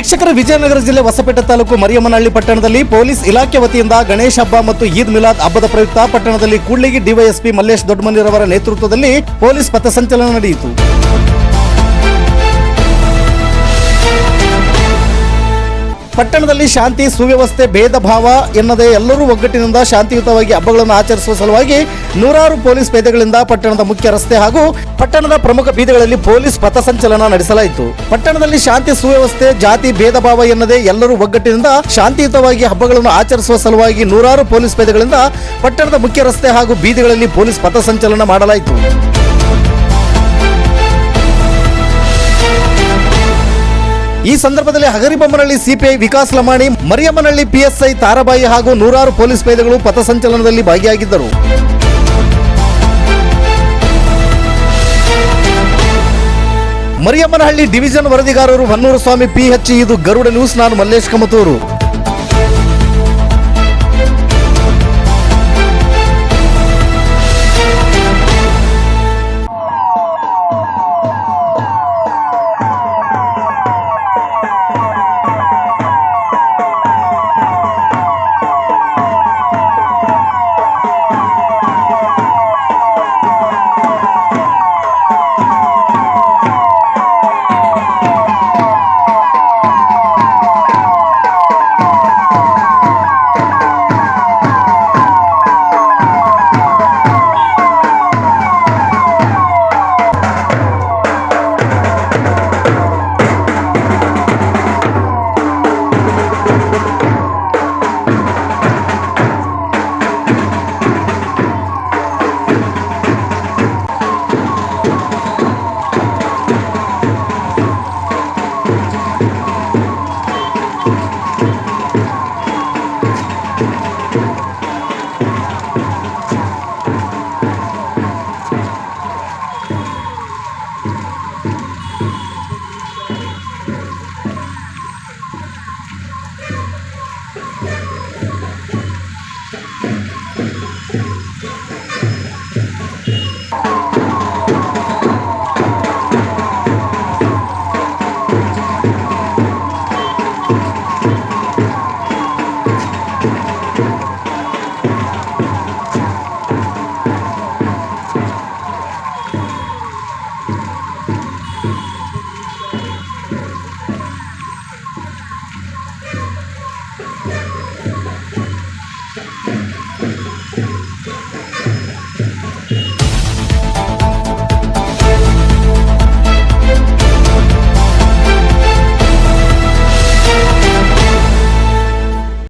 ವೀಕ್ಷಕರ ವಿಜಯನಗರ ಜಿಲ್ಲೆ ಹೊಸಪೇಟೆ ತಾಲೂಕು ಮರಿಯಮ್ಮನಹಳ್ಳಿ ಪಟ್ಟಣದಲ್ಲಿ ಪೊಲೀಸ್ ಇಲಾಖೆ ವತಿಯಿಂದ ಗಣೇಶ ಹಬ್ಬ ಮತ್ತು ಈದ್ ಮಿಲಾದ್ ಹಬ್ಬದ ಪ್ರಯುಕ್ತ ಪಟ್ಟಣದಲ್ಲಿ ಕೂಡ್ಲಿಗಿ ಡಿವೈಎಸ್ಪಿ ಮಲ್ಲೇಶ್ ದೊಡ್ಡಮನಿರವರ ನೇತೃತ್ವದಲ್ಲಿ ಪೊಲೀಸ್ ಪಥಸಂಚಲನ ನಡೆಯಿತು. ಪಟ್ಟಣದಲ್ಲಿ ಶಾಂತಿ ಸುವ್ಯವಸ್ಥೆ ಭೇದ ಭಾವ ಎನ್ನದೇ ಎಲ್ಲರೂ ಒಗ್ಗಟ್ಟಿನಿಂದ ಶಾಂತಿಯುತವಾಗಿ ಹಬ್ಬಗಳನ್ನು ಆಚರಿಸುವ ಸಲುವಾಗಿ ನೂರಾರು ಪೊಲೀಸ್ ಪೇದೆಗಳಿಂದ ಪಟ್ಟಣದ ಮುಖ್ಯ ರಸ್ತೆ ಹಾಗೂ ಪಟ್ಟಣದ ಪ್ರಮುಖ ಬೀದಿಗಳಲ್ಲಿ ಪೊಲೀಸ್ ಪಥಸಂಚಲನ ನಡೆಸಲಾಯಿತು. ಪಟ್ಟಣದಲ್ಲಿ ಶಾಂತಿ ಸುವ್ಯವಸ್ಥೆ, ಜಾತಿ ಭೇದ ಭಾವ ಎನ್ನದೇ ಎಲ್ಲರೂ ಒಗ್ಗಟ್ಟಿನಿಂದ ಶಾಂತಿಯುತವಾಗಿ ಹಬ್ಬಗಳನ್ನು ಆಚರಿಸುವ ಸಲುವಾಗಿ ನೂರಾರು ಪೊಲೀಸ್ ಪೇದೆಗಳಿಂದ ಪಟ್ಟಣದ ಮುಖ್ಯ ರಸ್ತೆ ಹಾಗೂ ಬೀದಿಗಳಲ್ಲಿ ಪೊಲೀಸ್ ಪಥಸಂಚಲನ ಮಾಡಲಾಯಿತು. ಈ ಸಂದರ್ಭದಲ್ಲಿ ಹಗರಿಬೊಮ್ಮನಹಳ್ಳಿ ಸಿಪಿಐ ವಿಕಾಸ್ ಲಮಾಣಿ, ಮರಿಯಮ್ಮನಹಳ್ಳಿ ಪಿಎಸ್ಐ ತಾರಾಬಾಯಿ ಹಾಗೂ ನೂರಾರು ಪೊಲೀಸ್ ಪೇದೆಗಳು ಪಥಸಂಚಲನದಲ್ಲಿ ಭಾಗಿಯಾಗಿದ್ದರು. Mariyammanahalli division ವರದಿಗಾರರು Honnuru Swamy P H Garuda news, ನಾನು ಮಲ್ಲೇಶ್ ಕಮತೂರು.